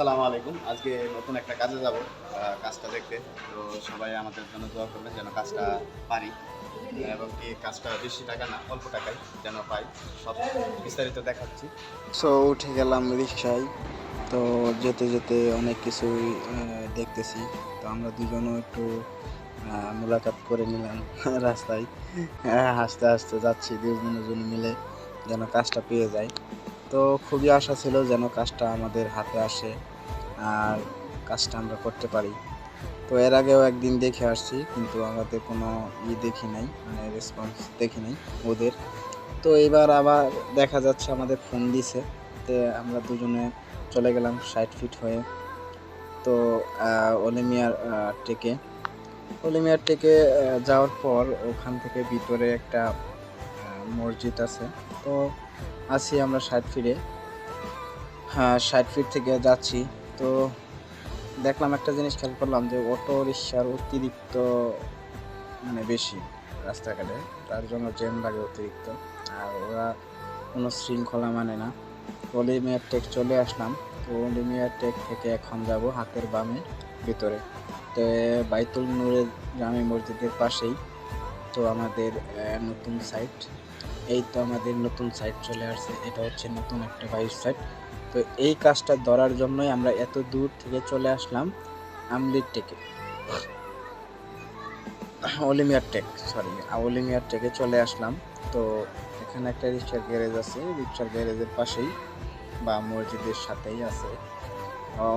আসসালামু আলাইকুম। আজকে নতুন একটা কাজে যাব কাজটা দেখতে। তো সবাই আমাদের জন্য দোয়া করবেন যেন কাজটা পারি, এবং কি কাজটা বেশি টাকা না, অল্প টাকায় যেন পাই। সব বিস্তারিত দেখাচ্ছি। সো উঠে গেলাম রিক্সায়। তো যেতে যেতে অনেক কিছুই দেখতেছি। তো আমরা দুজনও একটু মোলাকাত করে নিলাম রাস্তায়। হাসতে হাসতে যাচ্ছি দুজনে মিলে যেন কাজটা পেয়ে যাই। তো খুবই আশা ছিল যেন কাজটা আমাদের হাতে আসে। আর কাজটা আমরা করতে পারি। তো এর আগেও একদিন দেখে আসছি, কিন্তু আমাদের কোনো ই দেখি নাই মানে রেসপন্স দেখি নাই ওদের। তো এবার আবার দেখা যাচ্ছে আমাদের ফোন দিছে, তে আমরা দুজনে চলে গেলাম ষাট ফিট হয়ে। তো অলিমিয়ার টেকে অলিমিয়ার টেকে যাওয়ার পর ওখান থেকে ভিতরে একটা মসজিদ আছে। তো আছি আমরা ষাট ফিটে হ্যাঁ ষাট ফিট থেকে যাচ্ছি। তো দেখলাম একটা জিনিস খেয়াল করলাম যে অটো রিক্সার অতিরিক্ত মানে বেশি রাস্তাঘাটে। তার জন্য জ্যাম লাগে অতিরিক্ত। আর ওরা কোনো শৃঙ্খলা মানে না। অলিমিয়ার টেক চলে আসলাম। তো অলিমিয়ার টেক থেকে এখন যাব হাতের বামে, ভিতরে। তো বাইতুল নূরের জামে মসজিদের পাশেই। তো আমাদের নতুন সাইট এই তো আমাদের নতুন সাইট চলে আসছে। এটা হচ্ছে নতুন একটা বাইশ সাইট তো এই কাজটা ধরার জন্যই আমরা এত দূর থেকে চলে আসলাম আমলির টেকে অলিমিয়ার টেক সরি অলিমিয়ার টেকে চলে আসলাম। তো এখানে একটা রিক্সার গ্যারেজ আছে রিক্সার গ্যারেজের পাশেই বা মসজিদের সাথেই আছে।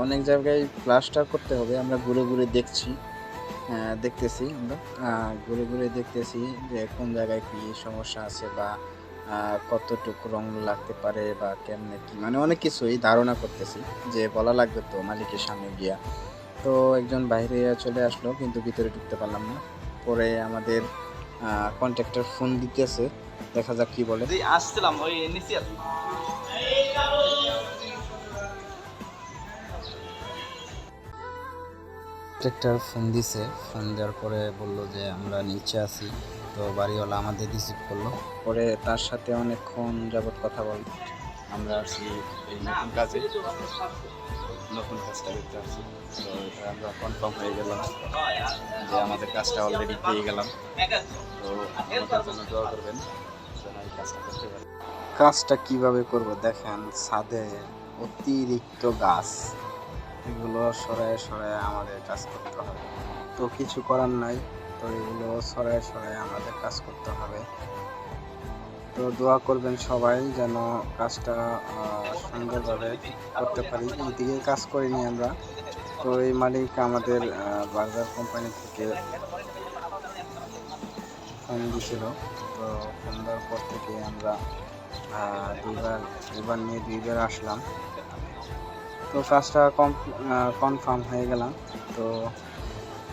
অনেক জায়গায় প্লাস্টার করতে হবে, আমরা ঘুরে ঘুরে দেখছি দেখতেছি আমরা। ঘুরে ঘুরে দেখতেছি যে কোন জায়গায় কী সমস্যা আছে বা কতটুকু রং লাগতে পারে বা কেমনে কি মানে অনেক কিছুই ধারণা করতেছি যে বলা লাগবে তো মালিকের সামনে গিয়া। তো একজন বাইরে চলে আসলো কিন্তু ভিতরে ঢুকতে পারলাম না। পরে আমাদের কন্ট্রাক্টর ফোন দিতেছে, দেখা যাক কি বলে। আসছিলাম, ওই নিচে কন্ট্রাক্টর ফোন দিছে। ফোন দেওয়ার পরে বলল যে, আমরা নিচে আছি। তো বাড়িওয়ালা আমাদের রিসিভ করল। পরে তার সাথে অনেকক্ষণ যাবৎ কথা বল আমরা আসছি এই নতুন কাজে। নতুন কাজটা দেখতে আসছি তো আমরা কনফার্ম হয়ে গেলাম যে আমাদের কাজটা অলরেডি পেয়ে গেলাম। তো আমাদের জন্য দোয়া করবেন যেন এই কাজটা করতে পারি। কাজটা কীভাবে করব? দেখেন, ছাদে অতিরিক্ত গাছ। এগুলো সরায় সরায় আমাদের কাজ করতে হবে। তো কিছু করার নাই, তো এগুলো সরায় সরায় আমাদের কাজ করতে হবে। তো দোয়া করবেন সবাই যেন কাজটা সুন্দরভাবে করতে পারি। এইদিকে কাজ করিনি আমরা। তো এই মালিক আমাদের বার্গার কোম্পানি থেকে ফোন দিয়েছিল তো ফোন দেওয়ার পর থেকে আমরা দুইবার এবার নিয়ে দুইবার আসলাম। তো কাজটা কম কনফার্ম হয়ে গেলাম। তো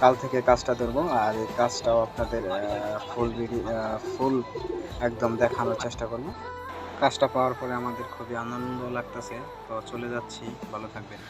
কাল থেকে কাজটা ধরবো আর এই কাজটাও আপনাদের ফুল ফুল একদম দেখানোর চেষ্টা করব। কাজটা পাওয়ার পরে আমাদের খুবই আনন্দ লাগতেছে। তো চলে যাচ্ছি। ভালো থাকবেন।